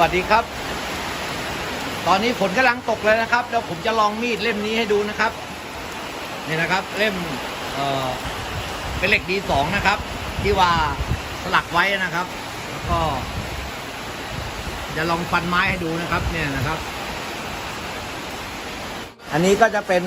วัสดีครับ ตอนนี้ฝนกำลังตกเลยนะครับ แล้วผมจะลองมีดเล่มนี้ให้ดูนะครับนี่นะครับ เล่มเออเป็นเหล็กดีสองนะครับ ที่ว่าสลักไว้นะครับ แล้วก็ จะลองฟันไม้ให้ดูนะครับ เนี่ยนะครับ อันนี้ก็จะเป็น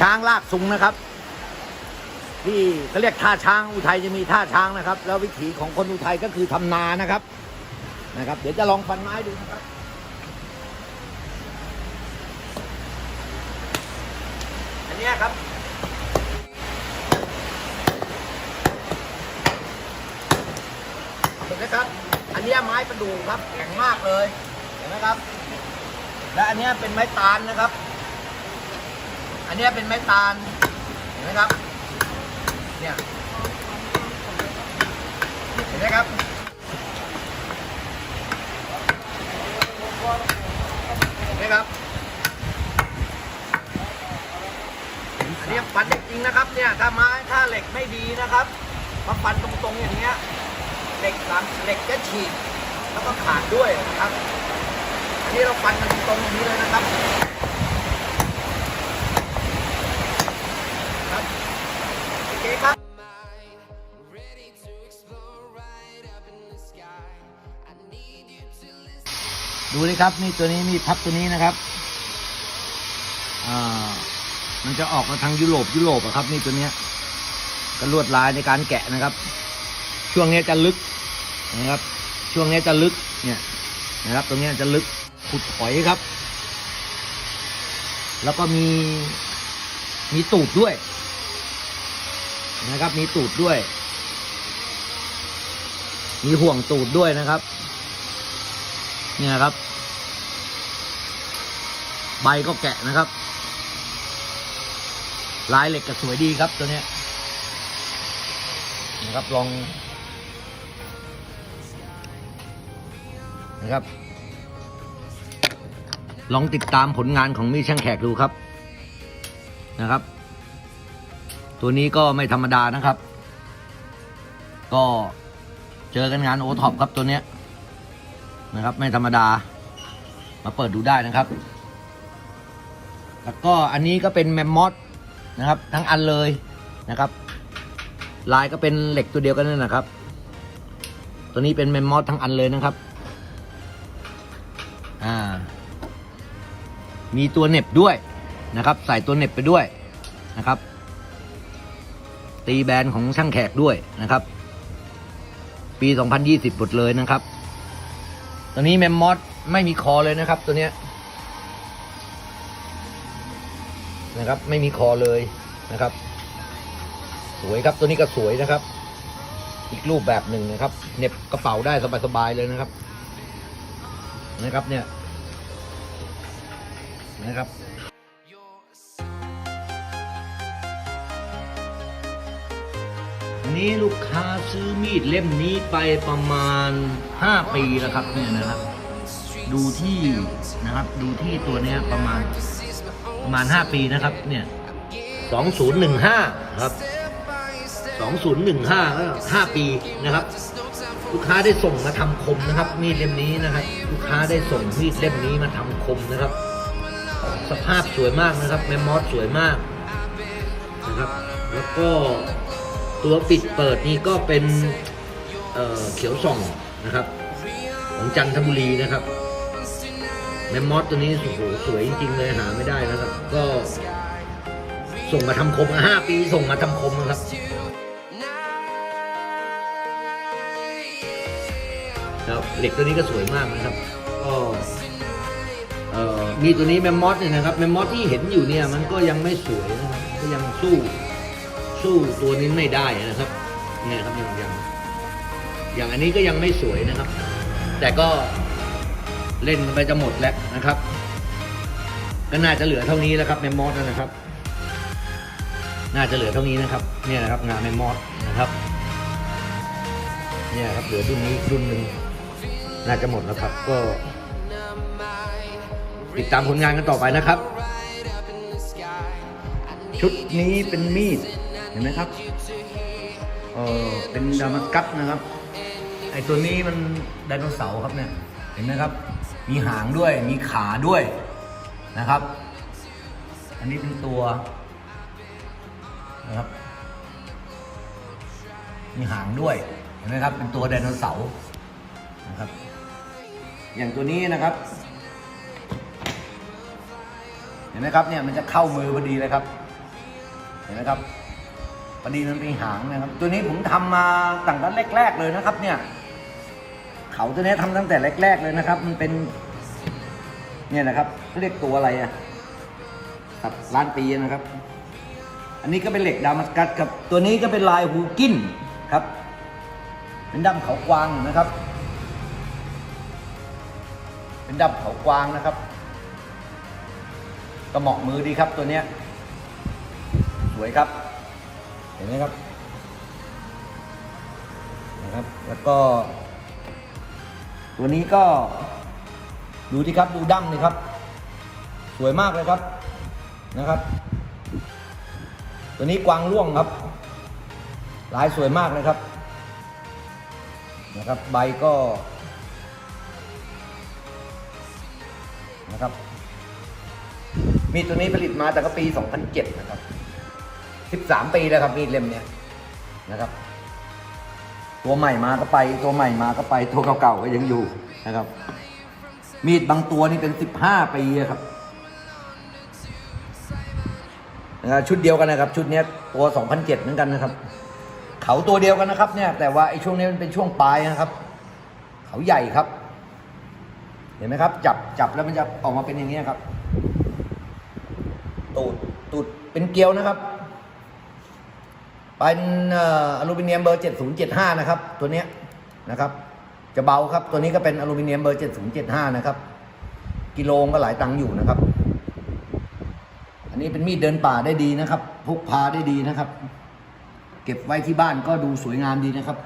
ช้างลากซุงนะครับ ที่เขาเรียกท่าช้างอุทัยจะมีท่าช้างนะครับ แล้ววิถีของคนอุทัยก็คือทำนานะครับ นะครับ เดี๋ยวจะลองฟันไม้ดูนะครับอันนี้ครับเห็นไหมครับ อันนี้ไม้ประดู่ครับแข็งมากเลย เห็นไหมครับ และอันนี้เป็นไม้ตาลนะครับ อันนี้เป็นไม้ตาล เห็นไหมครับ เนี่ย เห็นไหมครับ เห็นไหมครับ อันนี้ฟันจริงๆนะครับ เนี่ย ถ้าไม้ถ้าเหล็ก ไม่ดีนะครับมาฟันตรงๆอย่างเงี้ยเหล็กหลังเหล็กจะฉีกแล้วก็ขาดด้วยนะครับอันนี้เราฟันกันตรงๆอย่างนี้เลยนะครับครับโอเคครับดูเลยครับนี่ตัวนี้มีพับตัวนี้นะครับอ่ามันจะออกมาทางยุโรปยุโรปอะครับ นี่ตัวเนี้ย ก็ลวดลายในการแกะนะครับ ช่วงนี้จะลึกนะครับ ช่วงนี้จะลึกเนี่ยนะครับ ตรงนี้จะลึกขุดหอยครับ แล้วก็มีมีตูดด้วย นะครับ มีตูดด้วย มีห่วงตูดด้วยนะครับ เนี่ยครับ ใบก็แกะนะครับ ลายเหล็กก็สวยดีครับตัวเนี้ย นะครับลองนะครับ ลองติดตามผลงานของมีดช่างแขกดูครับนะครับ ตัวนี้ก็ไม่ธรรมดานะครับ ก็เจอกันงานโอท็อปครับตัวเนี้ยนะครับ ไม่ธรรมดา มาเปิดดูได้นะครับ แล้วก็อันนี้ก็เป็นแมมมอสนะครับ ทั้งอันเลยนะครับ ลายก็เป็นเหล็กตัวเดียวกันนั่นนะครับ ตัวนี้เป็นแมมมอสทั้งอันเลยนะครับ อ่า มีตัวเน็บด้วยนะครับ ใส่ตัวเน็บไปด้วยนะครับ ตีแบรนด์ของช่างแขกด้วยนะครับ ปี 2020 หมดเลยนะครับ ตัวนี้แมมมอสไม่มีคอเลยนะครับ ตัวเนี้ยนะครับ ไม่มีคอเลยนะครับ สวยครับตัวนี้ก็สวยนะครับ อีกรูปแบบหนึ่งนะครับเน็บกระเป๋าได้สบายๆเลยนะครับ นะครับเนี่ยนะครับนี้ลูกค้าซื้อมีดเล่มนี้ไปประมาณ 5 ปีแล้วครับเนี่ยนะครับ ดูที่นะครับดูที่ตัวเนี้ยประมาณประมาณ 5 ปีนะครับเนี่ย2015 ครับ 2015ก็5 ปีนะครับ ลูกค้าได้ส่งมาทำคมนะครับ มีดเล่มนี้นะครับ ลูกค้าได้ส่งมีดเล่มนี้มาทำคมนะครับ สภาพสวยมากนะครับแมมมอสสวยมากนะครับ แล้วก็ตัวปิดเปิดนี่ก็เป็นเอ่อเขียวส่องนะครับ ของจันทบุรีนะครับแมมมอสตัวนี้โอ้โหสวยจริงๆเลยหาไม่ได้นะครับ ก็ส่งมาทำคมห้าปีส่งมาทำคมนะครับ ครับเหล็กตัวนี้ก็สวยมากนะครับก็เอ่อมีตัวนี้แมมมอสเนี่ยนะครับแมมมอสที่เห็นอยู่เนี่ยมันก็ยังไม่สวยนะครับก็ยังสู้สู้ตัวนี้ไม่ได้นะครับเนี่ยครับยังยังอย่างอันนี้ก็ยังไม่สวยนะครับ แต่ก็เล่นไปจะหมดแล้วนะครับ ก็น่าจะเหลือเท่านี้แล้วครับแมมมอสนะครับ น่าจะเหลือเท่านี้นะครับ เนี่ยนะครับงานแมมมอสนะครับ เนี่ยครับเหลือรุ่นนี้รุ่นหนึ่ง น่าจะหมดแล้วครับ ก็ติดตามผลงานกันต่อไปนะครับ ชุดนี้เป็นมีดเห็นไหมครับเออเป็นดามัสกัสนะครับ ไอตัวนี้มันไดโนเสาร์ครับเนี่ย เห็นไหมครับ มีหางด้วย มีขาด้วยนะครับ อันนี้เป็นตัวนะครับ มีหางด้วย เห็นไหมครับ เป็นตัวไดโนเสาร์นะครับ อย่างตัวนี้นะครับ เห็นไหมครับเนี่ยมันจะเข้ามือพอดีเลยครับ เห็นไหมครับพอดีมันเป็นหางนะครับ ตัวนี้ผมทำมาตั้งแต่แรก ๆ เลยนะครับ เนี่ย เขาตัวนี้ทำตั้งแต่แรก ๆ เลยนะครับ มันเป็น เนี่ยนะครับเขาเรียกตัวอะไรอะครับล้านปีนะครับ อันนี้ก็เป็นเหล็กดามัสกัสครับตัวนี้ก็เป็นลายฮูกินครับ เป็นดั้งเขากวางนะครับ เป็นดั้งเขากวางนะครับก็เหมาะมือดีครับตัวเนี้ย สวยครับ เห็นไหมครับ นะครับ แล้วก็ ตัวนี้ก็ ดูที่ครับดูดั้งนี่ครับ สวยมากเลยครับ นะครับ ตัวนี้กวางร่วงครับ ลายสวยมากเลยครับ นะครับ ใบก็ มีดตัวนี้ผลิตมาแต่ก็ปี 2007 นะครับ 13 ปีแล้วครับมีดเล่มเนี้ยนะครับ ตัวใหม่มาก็ไป ตัวใหม่มาก็ไป ตัวเก่าๆก็ยังอยู่นะครับ มีดบางตัวนี่เป็น 15 ปีครับนะครับชุดเดียวกันนะครับ ชุดเนี้ยตัว 2007 เหมือนกันนะครับ เขาตัวเดียวกันนะครับ เนี่ย แต่ว่าไอ้ช่วงนี้มันเป็นช่วงปลายนะครับ เขาใหญ่ครับ เห็นไหมครับ จับจับแล้วมันจะออกมาเป็นอย่างนี้ครับ ตูดตูดเป็นเกลียวนะครับ เป็นอ่ออลูมิเนียมเบอร์ 7075 นะครับ ตัวเนี้ยนะครับ จะเบาครับ ตัวนี้ก็เป็นอลูมิเนียมเบอร์ 7075 นะครับ กิโลก็หลายตังค์อยู่นะครับ อันนี้เป็นมีดเดินป่าได้ดีนะครับพกพาได้ดีนะครับ เก็บไว้ที่บ้านก็ดูสวยงามดีนะครับ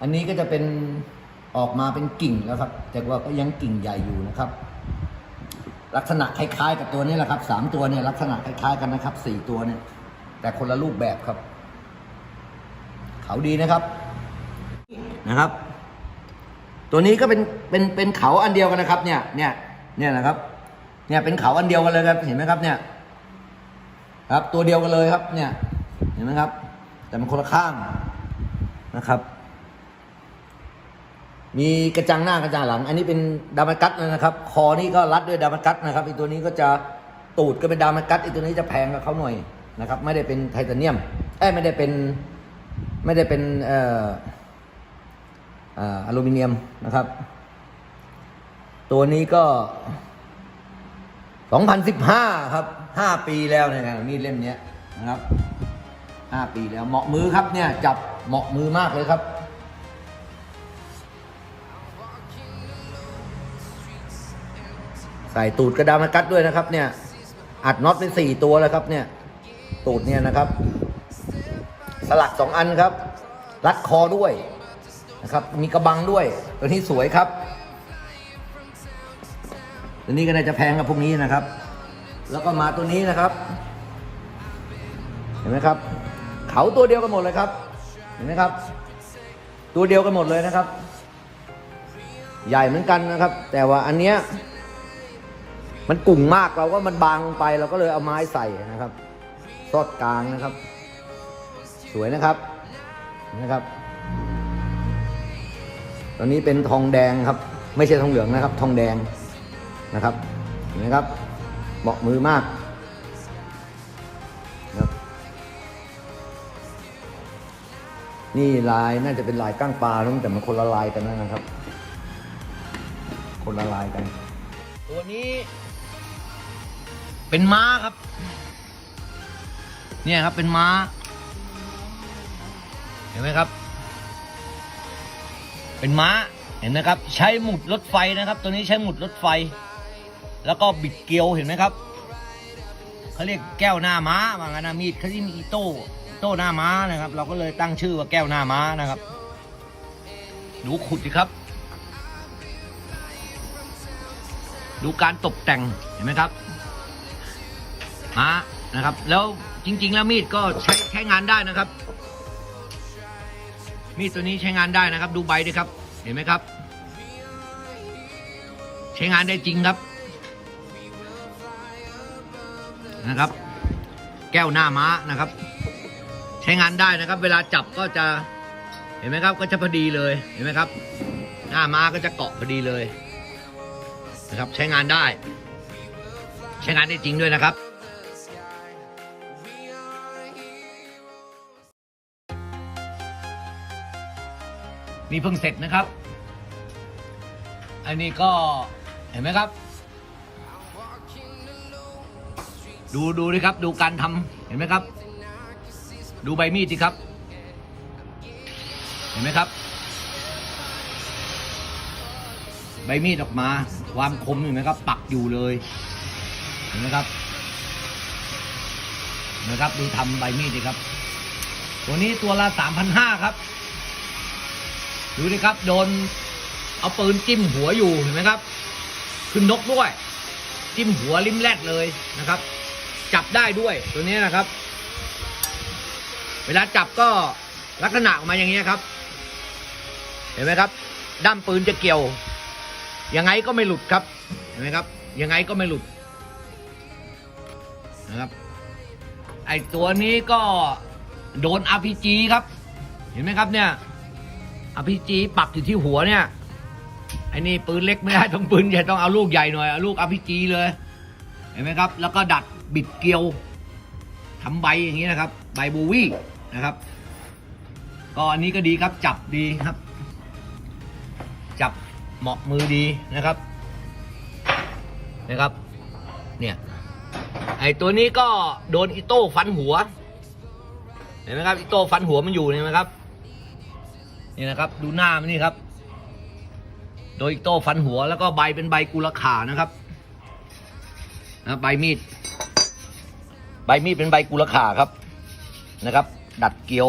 อันนี้ก็จะเป็นออกมาเป็นกิ่งแล้วครับ แต่ว่าก็ยังกิ่งใหญ่อยู่นะครับ ลักษณะคล้ายๆ กับตัวนี้แหละครับสามตัวเนี่ยลักษณะคล้ายๆกันนะครับสี่ตัวเนี่ย แต่คนละรูปแบบครับ เขาดีนะครับนะครับ ตัวนี้ก็เป็นเป็นเป็นเขาอันเดียวกันนะครับ เนี่ย เนี่ย เนี่ยนะครับ เนี่ยเป็นเขาอันเดียวกันเลยครับ เห็นไหมครับ เนี่ย ครับ ตัวเดียวกันเลยครับ เนี่ย เห็นไหมครับ แต่มันคนละข้างนะครับ มีกระจังหน้ากระจังหลัง อันนี้เป็นดามากัสนะครับ คอนี่ก็รัดด้วยดามากัสนะครับ อีกตัวนี้ก็จะตูดก็เป็นดามากัสอีกตัวนี้จะแพงกับเขาหน่อยนะครับ ไม่ได้เป็นไทเทเนียมเอ้ไม่ได้เป็นไม่ได้เป็นเอ่ออลูมิเนียมนะครับ ตัวนี้ก็ 2015 ครับ5ปีแล้วเนี่ยนะมีดเล่มนี้นะครับ5ปีแล้วเหมาะมือครับเนี่ยจับเหมาะมือมากเลยครับ ใส่ตูดกระดามากัดด้วยนะครับ เนี่ย อัดน็อตเป็นสี่ตัวแล้วครับเนี่ย ตูดเนี่ยนะครับ สลักสองอันครับ รัดคอด้วยนะครับ มีกระบังด้วย ตัวนี้สวยครับ ตัวนี้ก็น่าจะแพงกับพวกนี้นะครับ แล้วก็มาตัวนี้นะครับ เห็นไหมครับ เขาตัวเดียวกันหมดเลยครับ เห็นไหมครับ ตัวเดียวกันหมดเลยนะครับ ใหญ่เหมือนกันนะครับ แต่ว่าอันเนี้ย มันกุ่งมากเราก็มันบางไปเราก็เลยเอาไม้ใส่นะครับซอดกลางนะครับ สวยนะครับนะครับ ตอนนี้เป็นทองแดงครับ ไม่ใช่ทองเหลืองนะครับ ทองแดงนะครับเห็นไหมครับเหมาะมือมากนะครับนี่ลายน่าจะเป็นลายก้างปลาตั้งแต่มันคนละลายกันนะครับ คนละลายกัน ตัวนี้ เป็นม้าครับ เนี่ยครับเป็นม้า เห็นไหมครับ เป็นม้าเห็นนะครับ ใช้หมุดรถไฟนะครับ ตัวนี้ใช้หมุดรถไฟ แล้วก็บิดเกลียวเห็นไหมครับเขาเรียกแก้วหน้าม้าว่างนนะมีดเขาที่มีอีโต้โต้หน้าม้านะครับ เราก็เลยตั้งชื่อว่าแก้วหน้าม้านะครับดูขุดสิครับ ดูการตกแต่งเห็นไหมครับ ม้านะครับ แล้วจริง ๆ แล้วมีดก็ใช้ใช้งานได้นะครับ มีดตัวนี้ใช้งานได้นะครับ ดูใบด้วยครับ เห็นไหมครับ ใช้งานได้จริงครับนะครับ แก้วหน้าม้านะครับ ใช้งานได้นะครับ เวลาจับก็จะเห็นไหมครับ ก็จะพอดีเลยเห็นไหมครับ หน้าม้าก็จะเกาะพอดีเลยนะครับ ใช้งานได้ ใช้งานได้จริงด้วยนะครับ นี่เพิ่งเสร็จนะครับ อันนี้ก็เห็นไหมครับ ดูดูดิครับดูการทำเห็นไหมครับ ดูใบมีดสิครับ เห็นไหมครับ ใบมีดออกมา ความคมเห็นไหมครับ ปักอยู่เลย เห็นไหมครับเห็นไหมครับดูทำใบมีดดิครับ ตัวนี้ตัวละสามพันห้าครับ ดูดิครับโดนเอาปืนจิ้มหัวอยู่เห็นไหมครับ ขึ้นนกด้วย จิ้มหัวริมแรกเลยนะครับ จับได้ด้วยตัวนี้นะครับ เวลาจับก็ลักษณะออกมาอย่างนี้ครับ เห็นไหมครับ ด้ามปืนจะเกี่ยว ยังไงก็ไม่หลุดครับเห็นไหมครับ ยังไงก็ไม่หลุดนะครับ ไอตัวนี้ก็โดน RPG ครับ เห็นไหมครับเนี่ย RPG ปักอยู่ที่หัวเนี่ยไอ้นี่ปืนเล็กไม่ได้ต้องปืนใหญ่ต้องเอาลูกใหญ่หน่อยเอาลูก RPG เลย เห็นไหมครับ แล้วก็ดัดบิดเกลียวทำใบอย่างนี้นะครับ ใบบูวี่นะครับ ก็อันนี้ก็ดีครับจับดีครับ จับเหมาะมือดีนะครับนะครับ เนี่ยไอตัวนี้ก็โดนอิโต้ฟันหัว เห็นไหมครับอิโต้ฟันหัวมันอยู่เห็นไหมครับ นี่นะครับ ดูหน้ามันนี่ครับ โดยอิโต้ฟันหัวแล้วก็ใบเป็นใบกุลขานะครับนะใบมีด ใบมีดเป็นใบกุลขาครับนะครับ ดัดเกลียว